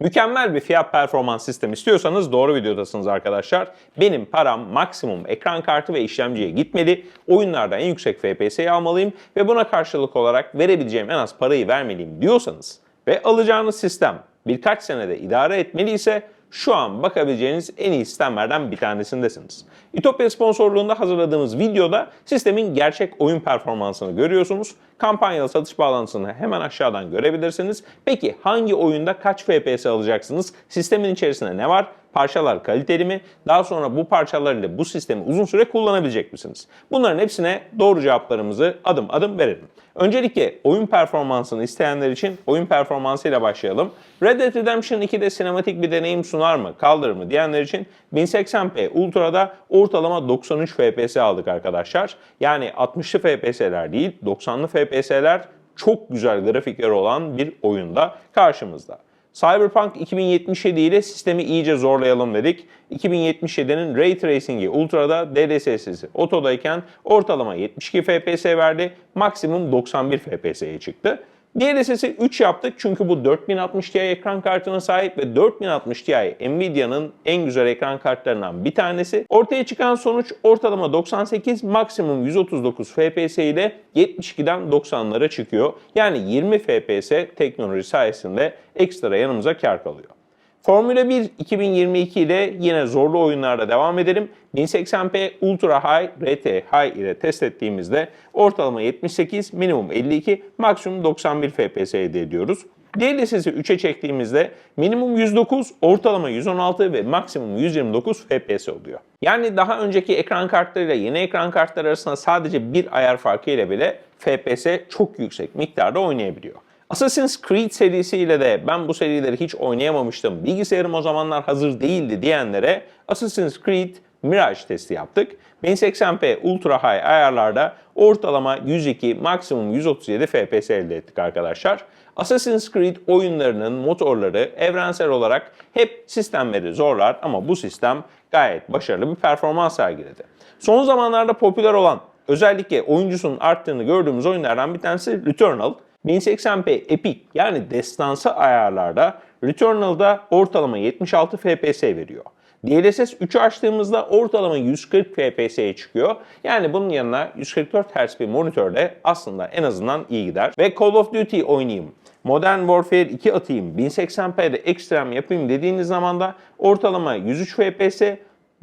Mükemmel bir fiyat performans sistemi istiyorsanız doğru videodasınız arkadaşlar. Benim param maksimum ekran kartı ve işlemciye gitmeli. Oyunlarda en yüksek FPS'yi almalıyım ve buna karşılık olarak verebileceğim en az parayı vermeliyim diyorsanız ve alacağınız sistem birkaç senede idare etmeliyse şu an bakabileceğiniz en iyi sistemlerden bir tanesindesiniz. İtopya sponsorluğunda hazırladığımız videoda sistemin gerçek oyun performansını görüyorsunuz. Kampanyalı satış bağlantısını hemen aşağıdan görebilirsiniz. Peki hangi oyunda kaç FPS alacaksınız? Sistemin içerisinde ne var? Parçalar kaliteli mi? Daha sonra bu parçalar ile bu sistemi uzun süre kullanabilecek misiniz? Bunların hepsine doğru cevaplarımızı adım adım verelim. Öncelikle oyun performansını isteyenler için oyun performansıyla başlayalım. Red Dead Redemption 2'de sinematik bir deneyim sunar mı, kaldırır mı diyenler için 1080p Ultra'da ortalama 93 FPS aldık arkadaşlar. Yani 60'lı FPS'ler değil, 90'lı FPS'ler çok güzel grafikleri olan bir oyunda karşımızda. Cyberpunk 2077 ile sistemi iyice zorlayalım dedik. 2077'nin Ray Tracing'i Ultra'da DLSS'si Oto'dayken ortalama 72 FPS verdi. Maksimum 91 FPS'ye çıktı. DLSS'i 3 yaptık çünkü bu 4060 Ti ekran kartına sahip ve 4060 Ti Nvidia'nın en güzel ekran kartlarından bir tanesi. Ortaya çıkan sonuç ortalama 98, maksimum 139 FPS ile 72'den 90'lara çıkıyor. Yani 20 FPS teknoloji sayesinde ekstra yanımıza kar kalıyor. Formula 1 2022 ile yine zorlu oyunlarda devam edelim. 1080p Ultra High, RT High ile test ettiğimizde ortalama 78, minimum 52, maksimum 91 FPS elde ediyoruz. DLSS'i 3'e çektiğimizde minimum 109, ortalama 116 ve maksimum 129 FPS oluyor. Yani daha önceki ekran kartlarıyla yeni ekran kartları arasında sadece bir ayar farkı ile bile FPS çok yüksek miktarda oynayabiliyor. Assassin's Creed serisiyle de ben bu serileri hiç oynayamamıştım, bilgisayarım o zamanlar hazır değildi diyenlere Assassin's Creed Mirage testi yaptık. 1080p Ultra High ayarlarda ortalama 102, maksimum 137 FPS elde ettik arkadaşlar. Assassin's Creed oyunlarının motorları evrensel olarak hep sistemleri zorlar ama bu sistem gayet başarılı bir performans sergiledi. Son zamanlarda popüler olan özellikle oyuncusunun arttığını gördüğümüz oyunlardan bir tanesi Returnal. 1080p Epic yani destansı ayarlarda Returnal'da ortalama 76 FPS veriyor. DLSS 3'ü açtığımızda ortalama 140 FPS'ye çıkıyor. Yani bunun yanına 144 Hz bir monitörde aslında en azından iyi gider. Ve Call of Duty oynayayım, Modern Warfare 2 atayım, 1080p'de ekstrem yapayım dediğiniz zaman da ortalama 103 FPS,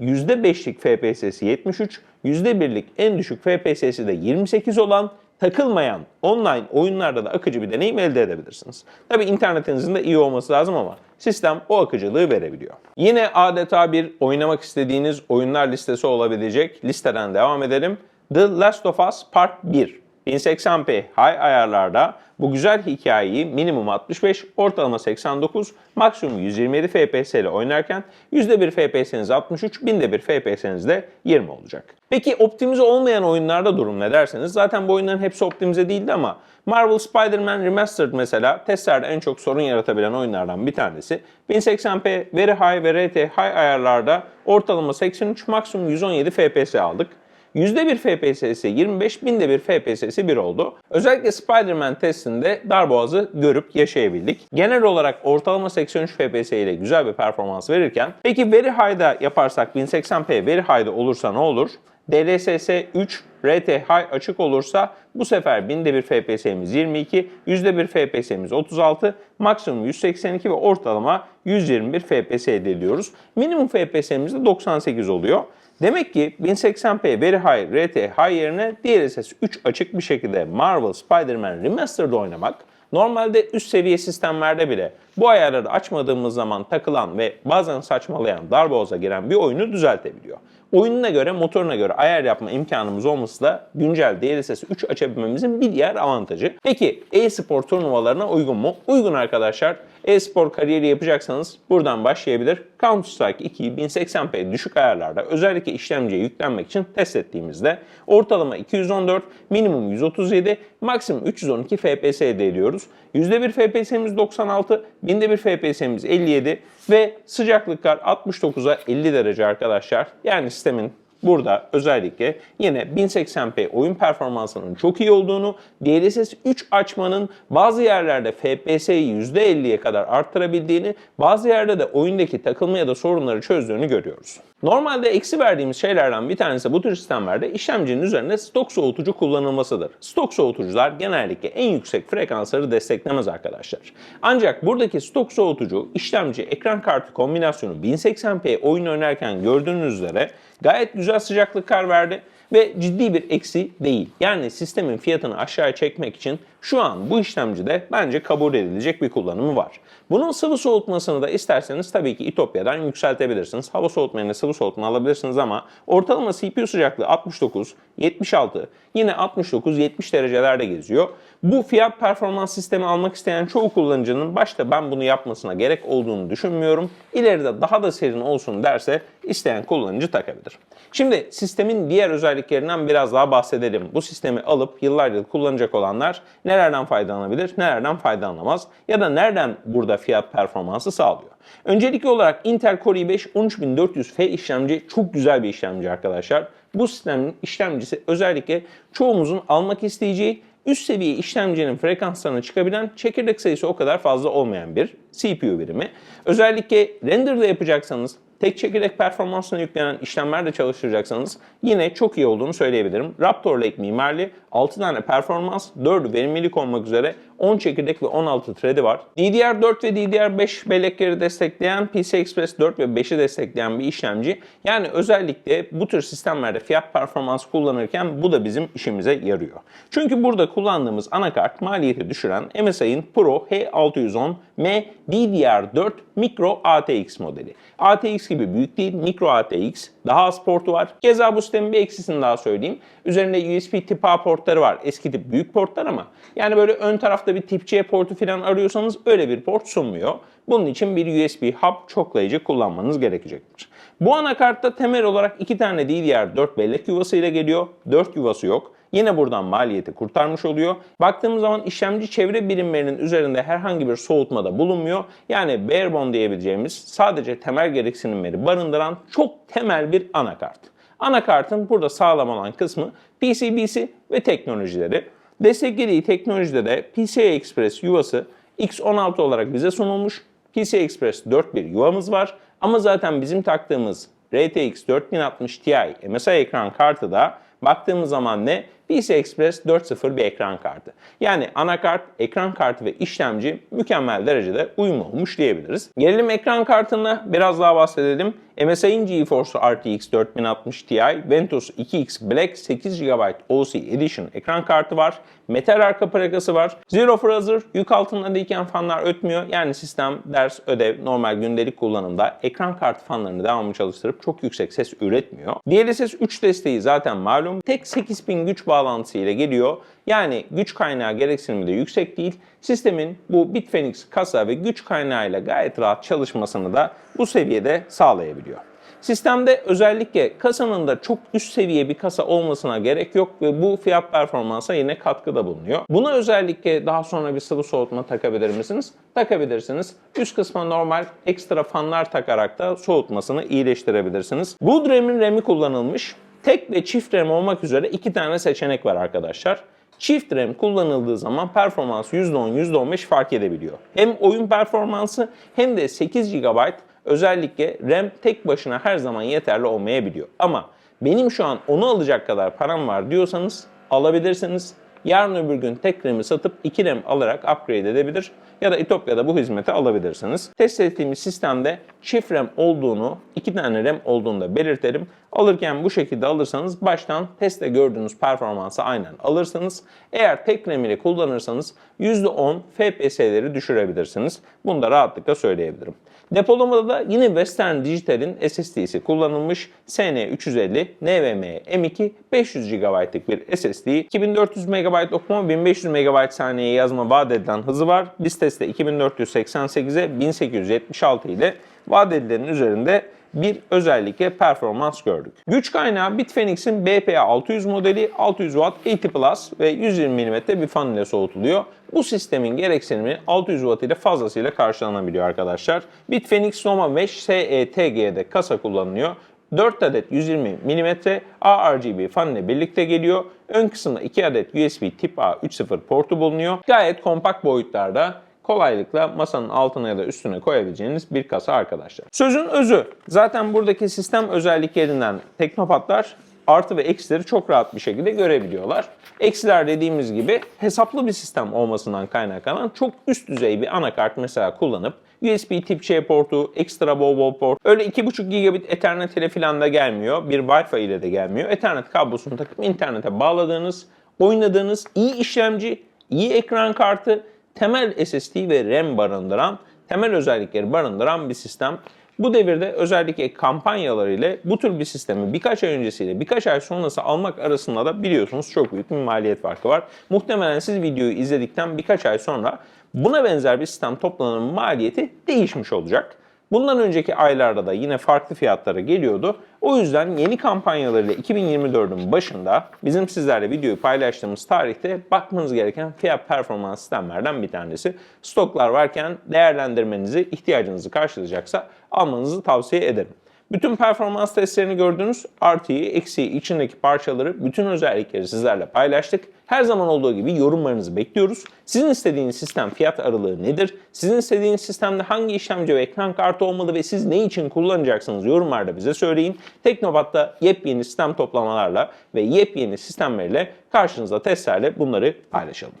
%5'lik FPS'si 73, %1'lik en düşük FPS'si de 28 olan takılmayan online oyunlarda da akıcı bir deneyim elde edebilirsiniz. Tabi internetinizin de iyi olması lazım ama sistem o akıcılığı verebiliyor. Yine adeta bir oynamak istediğiniz oyunlar listesi olabilecek listeden devam edelim. The Last of Us Part 1. 1080p high ayarlarda bu güzel hikayeyi minimum 65, ortalama 89, maksimum 127 FPS ile oynarken %1 FPS'iniz 63, binde bir FPS'iniz de 20 olacak. Peki optimize olmayan oyunlarda durum ne derseniz zaten bu oyunların hepsi optimize değildi ama Marvel Spider-Man Remastered mesela testlerde en çok sorun yaratabilen oyunlardan bir tanesi. 1080p Very High ve RT High ayarlarda ortalama 83, maksimum 117 FPS aldık. %1 FPS'si 25, binde bir FPS'si 1 oldu. Özellikle Spider-Man testinde darboğazı görüp yaşayabildik. Genel olarak ortalama 83 FPS ile güzel bir performans verirken peki Very High'da yaparsak 1080p Very High'da olursa ne olur? DLSS 3, RT High açık olursa bu sefer binde bir FPS'miz 22, %1 FPS'miz 36, maksimum 182 ve ortalama 121 FPS elde ediyoruz. Minimum FPS'miz de 98 oluyor. Demek ki 1080p Very High RT High yerine DLSS 3 açık bir şekilde Marvel Spider-Man Remastered oynamak normalde üst seviye sistemlerde bile bu ayarları açmadığımız zaman takılan ve bazen saçmalayan darboğaza giren bir oyunu düzeltebiliyor. Oyununa göre, motoruna göre ayar yapma imkanımız olması da güncel DLSS 3 açabilmemizin bir diğer avantajı. Peki e-spor turnuvalarına uygun mu? Uygun arkadaşlar. E-spor kariyeri yapacaksanız buradan başlayabilir. Counter-Strike 2'yi 1080p düşük ayarlarda özellikle işlemciye yüklenmek için test ettiğimizde ortalama 214, minimum 137, maksimum 312 FPS elde ediyoruz. %1 FPS'imiz 96, binde bir FPS'imiz 57 ve sıcaklıklar 69'a 50 derece arkadaşlar. Yani sistemin burada özellikle yine 1080p oyun performansının çok iyi olduğunu, DLSS 3 açmanın bazı yerlerde FPS'yi %50'ye kadar arttırabildiğini, bazı yerde de oyundaki takılma ya da sorunları çözdüğünü görüyoruz. Normalde eksi verdiğimiz şeylerden bir tanesi bu tür sistemlerde işlemcinin üzerinde stok soğutucu kullanılmasıdır. Stok soğutucular genellikle en yüksek frekansları desteklemez arkadaşlar. Ancak buradaki stok soğutucu işlemci ekran kartı kombinasyonu 1080p oyun oynarken gördüğünüz üzere gayet güzel sıcaklıklar verdi ve ciddi bir eksi değil. Yani sistemin fiyatını aşağıya çekmek için şu an bu işlemcide bence kabul edilecek bir kullanımı var. Bunun sıvı soğutmasını da isterseniz tabii ki İtopya'dan yükseltebilirsiniz. Hava soğutma yerine sıvı soğutma alabilirsiniz ama ortalama CPU sıcaklığı 69, 76, yine 69-70 derecelerde geziyor. Bu fiyat performans sistemi almak isteyen çoğu kullanıcının başta ben bunu yapmasına gerek olduğunu düşünmüyorum. İleride daha da serin olsun derse isteyen kullanıcı takabilir. Şimdi sistemin diğer özelliklerinden biraz daha bahsedelim. Bu sistemi alıp yıllardır kullanacak olanlar nelerden faydalanabilir, nelerden faydalanamaz ya da nereden burada fiyat performansı sağlıyor. Öncelikli olarak Intel Core i5 13400F işlemci çok güzel bir işlemci arkadaşlar. Bu sistemin işlemcisi özellikle çoğumuzun almak isteyeceği üst seviye işlemcinin frekanslarına çıkabilen çekirdek sayısı o kadar fazla olmayan bir CPU birimi. Özellikle render'da yapacaksanız tek çekirdek performansına yüklenen işlemlerde çalıştıracaksanız yine çok iyi olduğunu söyleyebilirim. Raptor Lake mimarili 6 tane performans, 4'ü verimlilik olmak üzere 10 çekirdek ve 16 thread'i var. DDR4 ve DDR5 bellekleri destekleyen, PCI Express 4 ve 5'i destekleyen bir işlemci. Yani özellikle bu tür sistemlerde fiyat performans kullanırken bu da bizim işimize yarıyor. Çünkü burada kullandığımız anakart maliyeti düşüren MSI'ın Pro H610M DDR4 Micro ATX modeli. ATX gibi büyük değil, Micro ATX. Daha az portu var. Keza bu sistemin bir eksisini daha söyleyeyim. Üzerinde USB tip A portları var. Eski tip büyük portlar ama yani böyle ön tarafta bir tip C portu falan arıyorsanız öyle bir port sunmuyor. Bunun için bir USB hub çoklayıcı kullanmanız gerekecektir. Bu anakartta temel olarak iki tane DDR4 bellek yuvası ile geliyor. 4 yuvası yok. Yine buradan maliyeti kurtarmış oluyor. Baktığımız zaman işlemci çevre birimlerinin üzerinde herhangi bir soğutmada bulunmuyor. Yani barebone diyebileceğimiz sadece temel gereksinimleri barındıran çok temel bir anakart. Anakartın burada sağlam olan kısmı PCB'si ve teknolojileri. Desteklediği teknolojide de PCI Express yuvası X16 olarak bize sunulmuş. PCI Express 4.1 yuvamız var. Ama zaten bizim taktığımız RTX 4060 Ti MSI ekran kartı da baktığımız zaman ne? PCI Express 4.0 bir ekran kartı. Yani anakart, ekran kartı ve işlemci mükemmel derecede uyumlu olmuş diyebiliriz. Gelelim ekran kartına biraz daha bahsedelim. MSI'ın GeForce RTX 4060 Ti Ventus 2X Black 8 GB OC Edition ekran kartı var. Metal arka plakası var. Zero Fuzzer yük altındayken fanlar ötmüyor. Yani sistem, ders, ödev, normal gündelik kullanımda ekran kartı fanlarını devamlı çalıştırıp çok yüksek ses üretmiyor. DLSS 3 desteği zaten malum. Tek 8000 güç bağlantısı ile geliyor. Yani güç kaynağı gereksinimi de yüksek değil. Sistemin bu Bitfenix kasa ve güç kaynağıyla gayet rahat çalışmasını da bu seviyede sağlayabiliyor. Sistemde özellikle kasanın da çok üst seviye bir kasa olmasına gerek yok ve bu fiyat performansa yine katkıda bulunuyor. Buna özellikle daha sonra bir sıvı soğutma takabilir misiniz? Takabilirsiniz. Üst kısma normal ekstra fanlar takarak da soğutmasını iyileştirebilirsiniz. Good RAM'in RAM'i kullanılmış. Tek ve çift RAM olmak üzere iki tane seçenek var arkadaşlar. Çift RAM kullanıldığı zaman performans %10, %15 fark edebiliyor. Hem oyun performansı hem de 8 GB özellikle RAM tek başına her zaman yeterli olmayabiliyor. Ama benim şu an onu alacak kadar param var diyorsanız alabilirsiniz. Yarın öbür gün tek RAM'i satıp 2 RAM alarak upgrade edebilir ya da İtopya'da bu hizmeti alabilirsiniz. Test ettiğimiz sistemde çift RAM olduğunu, 2 tane RAM olduğunu da belirtelim. Alırken bu şekilde alırsanız baştan testte gördüğünüz performansı aynen alırsınız. Eğer tek RAM ile kullanırsanız %10 FPS'leri düşürebilirsiniz. Bunu da rahatlıkla söyleyebilirim. Depolamada da yine Western Digital'in SSD'si kullanılmış SN350 NVMe M2 500 GB'lık bir SSD. 2400 MB okuma 1500 MB saniyeye yazma vaat edilen hızı var. Biz testte 2488'e 1876 ile vaat edilenin üzerinde bir özellikle performans gördük. Güç kaynağı Bitfenix'in BPA 600 modeli 600 Watt 80 Plus ve 120 mm bir fan ile soğutuluyor. Bu sistemin gereksinimi 600 Watt ile fazlasıyla karşılanabiliyor arkadaşlar. Bitfenix Noma Mesh SETG'de kasa kullanılıyor. 4 adet 120 mm ARGB fan ile birlikte geliyor. Ön kısımda 2 adet USB tip A 3.0 portu bulunuyor. Gayet kompakt boyutlarda kolaylıkla masanın altına ya da üstüne koyabileceğiniz bir kasa arkadaşlar. Sözün özü. Zaten buradaki sistem özelliklerinden teknopatlar artı ve eksileri çok rahat bir şekilde görebiliyorlar. Eksiler dediğimiz gibi hesaplı bir sistem olmasından kaynaklanan çok üst düzey bir anakart mesela kullanıp USB tip C portu, ekstra bol bol port, öyle 2.5 gigabit Ethernet ile falan da gelmiyor. Bir Wi-Fi ile de gelmiyor. Ethernet kablosunu takıp internete bağladığınız, oynadığınız iyi işlemci, iyi ekran kartı, temel SSD ve RAM barındıran, temel özellikleri barındıran bir sistem. Bu devirde özellikle kampanyalar ile bu tür bir sistemi birkaç ay öncesiyle birkaç ay sonrası almak arasında da biliyorsunuz çok büyük bir maliyet farkı var. Muhtemelen siz videoyu izledikten birkaç ay sonra buna benzer bir sistem toplananın maliyeti değişmiş olacak. Bundan önceki aylarda da yine farklı fiyatlara geliyordu. O yüzden yeni kampanyalarıyla 2024'ün başında bizim sizlerle videoyu paylaştığımız tarihte bakmanız gereken fiyat performans sistemlerden bir tanesi. Stoklar varken değerlendirmenizi, ihtiyacınızı karşılayacaksa almanızı tavsiye ederim. Bütün performans testlerini gördünüz. Artıyı, eksiği, içindeki parçaları, bütün özellikleri sizlerle paylaştık. Her zaman olduğu gibi yorumlarınızı bekliyoruz. Sizin istediğiniz sistem fiyat aralığı nedir? Sizin istediğiniz sistemde hangi işlemci ve ekran kartı olmalı ve siz ne için kullanacaksınız yorumlarda bize söyleyin. Teknobat'ta yepyeni sistem toplamalarla ve yepyeni sistemlerle karşınızda testlerle bunları paylaşalım.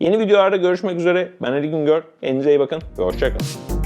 Yeni videolarda görüşmek üzere. Ben Ali Güngör. Kendinize iyi bakın ve hoşçakalın.